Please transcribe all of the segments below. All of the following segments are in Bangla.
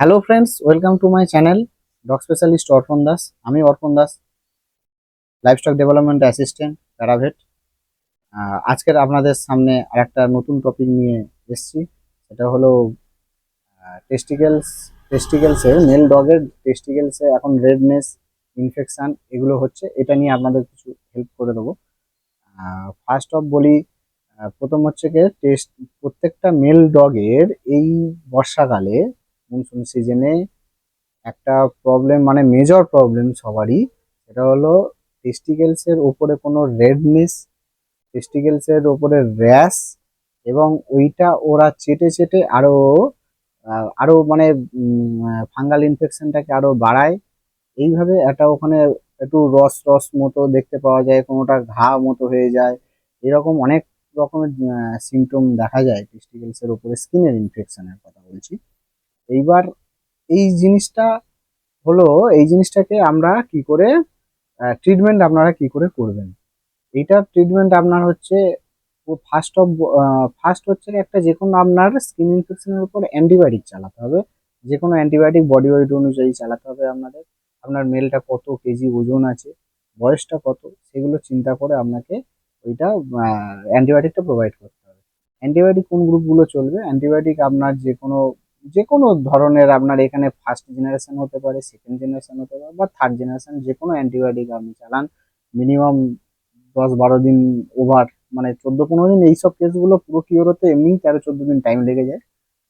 Hello friends welcome to my channel dog specialist Arpan Das আমি Arpan Das livestock development assistant paravet আজকের আপনাদের সামনে আরেকটা নতুন টপিক নিয়ে এসেছি। সেটা হলো টেস্টিকেলস টেস্টিকেলসে মেল ডগের টেস্টিকেলসে এখন রেডনেস ইনফেকশন এগুলো হচ্ছে, এটা নিয়ে আপনাদের কিছু হেল্প করে দেবো। ফার্স্ট অফ বলি প্রথম হচ্ছে গিয়ে টেস্ট প্রত্যেকটা মেল ডগের এই বর্ষাকালে মনসুন সিজনে একটা প্রবলেম মানে মেজর প্রবলেম সবারই, সেটা হলো টেস্টিকেলসের ওপরে কোনো রেডনেস টেস্টিকেলসের ওপরে র্যাশ এবং ওইটা ওরা চেটে চেটে আরও আরও মানে ফাঙ্গাল ইনফেকশনটাকে আরও বাড়ায়। এইভাবে একটা ওখানে একটু রস রস মতো দেখতে পাওয়া যায়, কোনোটা ঘা মতো হয়ে যায়। এরকম অনেক রকমের সিমটম দেখা যায় টেস্টিকেলসের উপরে স্কিনের ইনফেকশনের কথা বলছি। এইবার এই জিনিসটা হলো, এই জিনিসটাকে আমরা কি করে ট্রিটমেন্ট আপনারা কি করে করবেন? এইটার ট্রিটমেন্ট আপনার হচ্ছে ফার্স্ট অফ ফার্স্ট হচ্ছে একটা যে কোনো আপনার স্কিন ইনফেকশনের উপর অ্যান্টিবায়োটিক চালাতে হবে। যে কোনো অ্যান্টিবায়োটিক বডি ওয়েট অনুযায়ী চালাতে হবে আপনাদের। আপনার মেলটা কত কেজি ওজন আছে, বয়সটা কত, সেগুলো চিন্তা করে আপনাকে ওইটা অ্যান্টিবায়োটিকটা প্রোভাইড করতে হবে। অ্যান্টিবায়োটিক কোন গ্রুপগুলো চলবে? অ্যান্টিবায়োটিক আপনার যে কোনো যে কোনো ধরনের আপনার এখানে ফার্স্ট জেনারেশন হতে পারে সেকেন্ড জেনারেশন হতে পারে, বা থার্ড জেনারেশন যে কোনো অ্যান্টিবায়োটিক আপনি চালান মিনিমাম দশ বারো দিন ওভার মানে চোদ্দ পনেরো দিন এইসব কেসগুলো পুরো কিওর হতে এমনি তেরো চোদ্দ দিন টাইম লেগে যায়।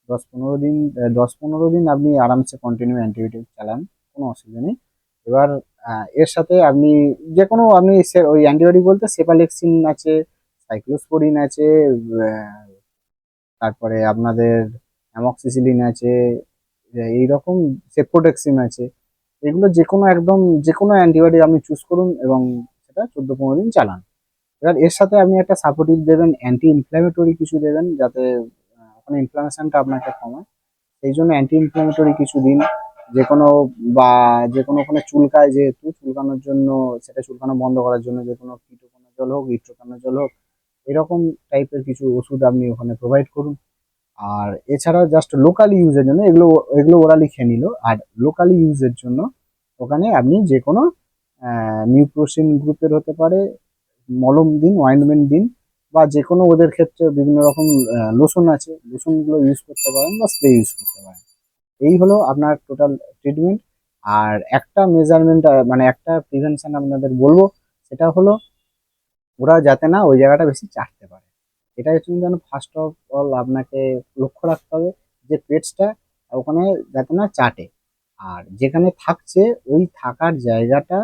দশ পনেরো দিন দশ পনেরো দিন আপনি আরামসে কন্টিনিউ অ্যান্টিবায়োটিক চালান, কোনো অসুবিধা নেই। এবার এর সাথে আপনি যে কোনো আপনি ওই অ্যান্টিবায়োটিক বলতে সেপালেক্সিন আছে সাইক্লোস্পোরিন আছে তারপরে আপনাদের অ্যামক্সিসিলিন আছে এইরকম সেপ্রোটেক্সিন আছে। এগুলো যে কোনো একদম যে কোনো অ্যান্টিবায়োটিক আপনি চুজ করুন এবং সেটা চোদ্দ পনেরো দিন চালান। এবার এর সাথে আপনি একটা সাপোর্টিভ দেবেন অ্যান্টি ইনফ্ল্যামেটরি কিছু দেবেন যাতে ওখানে ইনফ্লামেশনটা আপনাকে কমায়। সেই জন্য অ্যান্টি ইনফ্ল্যামেটরি কিছু দিন যে কোনো বা যে কোনো ওখানে চুলকায় যেহেতু, চুলকানোর জন্য, সেটা চুলকানো বন্ধ করার জন্য যে কোনো কীটকানো জল হোক ইট্রোকানো জল হোক, এরকম টাইপের কিছু ওষুধ আপনি ওখানে প্রোভাইড করুন। আর এছাড়াও জাস্ট লোকালি ইউজের জন্য এগুলো এগুলো ওরা লিখে নিল। আর লোকালি ইউজের জন্য ওখানে আপনি যে কোনো নিউপ্রোসিন গ্রুপের হতে পারে, মলম দিন অয়েন্টমেন্ট দিন, বা যে কোনো ওদের ক্ষেত্রে বিভিন্ন রকম লোশন আছে লোশনগুলো ইউজ করতে পারেন বা স্প্রে ইউজ করতে পারেন। এই হলো আপনার টোটাল ট্রিটমেন্ট আর একটা মেজারমেন্ট মানে একটা প্রিভেনশন আপনাদের বলব, সেটা হলো ওরা যাতে না ওই জায়গাটা বেশি চাটতে পারে। এটা হচ্ছে যেন ফার্স্ট অফ অল আপনাকে লক্ষ্য রাখতে হবে যে পেটসটা ওখানে যাতে না চাটে। আর যেখানে থাকছে ওই থাকার জায়গাটা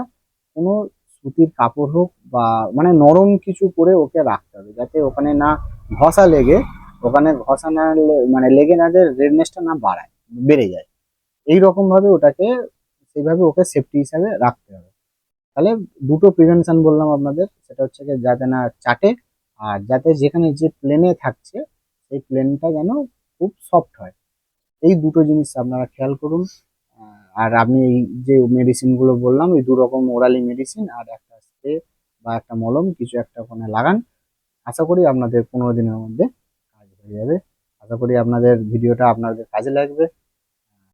কোনো সুতির কাপড় হোক বা মানে নরম কিছু করে ওকে রাখতে হবে যাতে ওখানে না ঘষা লেগে, ওখানে ঘষা না মানে লেগে না যে রেডনেসটা না বাড়ায়, বেড়ে যায়। এই রকম ভাবে ওটাকে সেইভাবে ওকে সেফটি হিসাবে রাখতে হবে। তাহলে দুটো প্রিভেনশন বললাম আপনাদের, সেটা হচ্ছে যাতে না চাটে আর যাতে যেখানে যে প্লেনে থাকছে, সেই প্লেনটা যেন খুব সফট হয়। এই দুটো জিনিস আপনারা খেয়াল করুন। আর আমি এই যে মেডিসিনগুলো বললাম, এই দু রকম ওরালি মেডিসিন আর একটা স্প্রে বা একটা মলম, কিছু একটা ওখানে লাগান। আশা করি আপনাদের পনেরো দিনের মধ্যে কাজ হয়ে যাবে। আশা করি আপনাদের ভিডিওটা আপনাদের কাজে লাগবে।